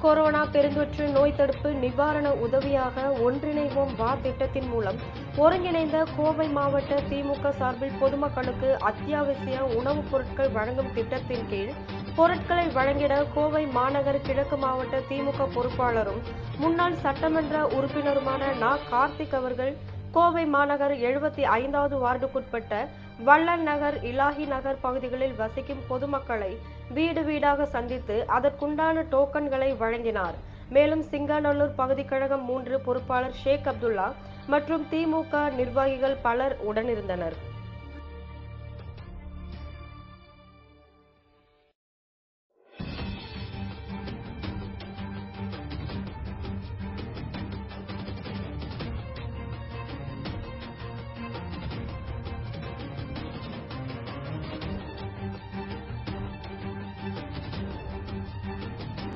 Corona பெருந்தொற்று நோய் தடுப்பு நிவாரண உதவியாக ஒன்றிணைவோம் வா திட்டத்தின் மூலம் ஒருங்கிணைந்த கோவை மாவட்ட திமுக சார்பில் பொதுமக்களுக்கு அத்தியாவசிய உணவுப் பொருட்கள் வழங்கும் திட்டத்தின் கீழ் பொருட்களை வழங்கிட கோவை மாநகர் கிழக்கு மாவட்ட திமுக பொறுப்பாளரும் முன்னாள் சட்டமன்ற உறுப்பினருமான நா. கார்த்திக் அவர்கள் கோவை மாநகர் எழுபத்தி ஐந்தாவது வார்டுக்குட்பட்ட வள்ளல் நகர் இலாஹி நகர் பகுதிகளில் வசிக்கும் பொதுமக்களை வீடு வீடாக சந்தித்து அதற்குண்டான டோக்கன்களை வழங்கினார். மேலும் சிங்காநல்லூர் பகுதி கழகம் மூன்று பொறுப்பாளர் ஷேக் அப்துல்லா மற்றும் திமுக நிர்வாகிகள் பலர் உடனிருந்தனர்.